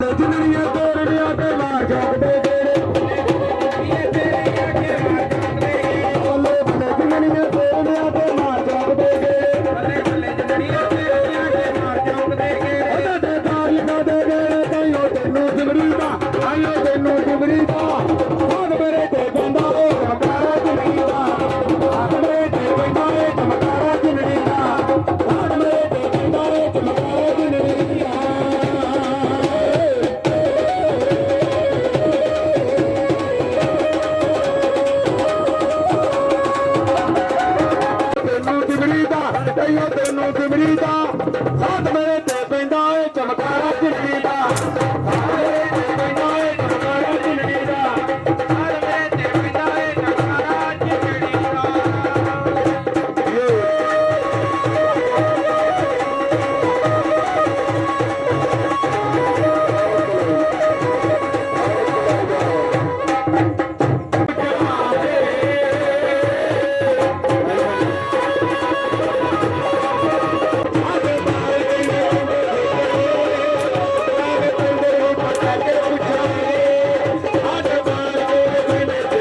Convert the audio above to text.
ਜਿੰਨੀਆਂ ਤੋੜਨੀਆਂ ਤੇ ਮਾਰ ਜਾਂਦੇ ਗੇੜੇ ਬੱਲੇ ਦਈਓ ਤੈਨੂੰ ਜਿਮਰੀ ਦਾ ਸਾਥ ਮੇਰੇ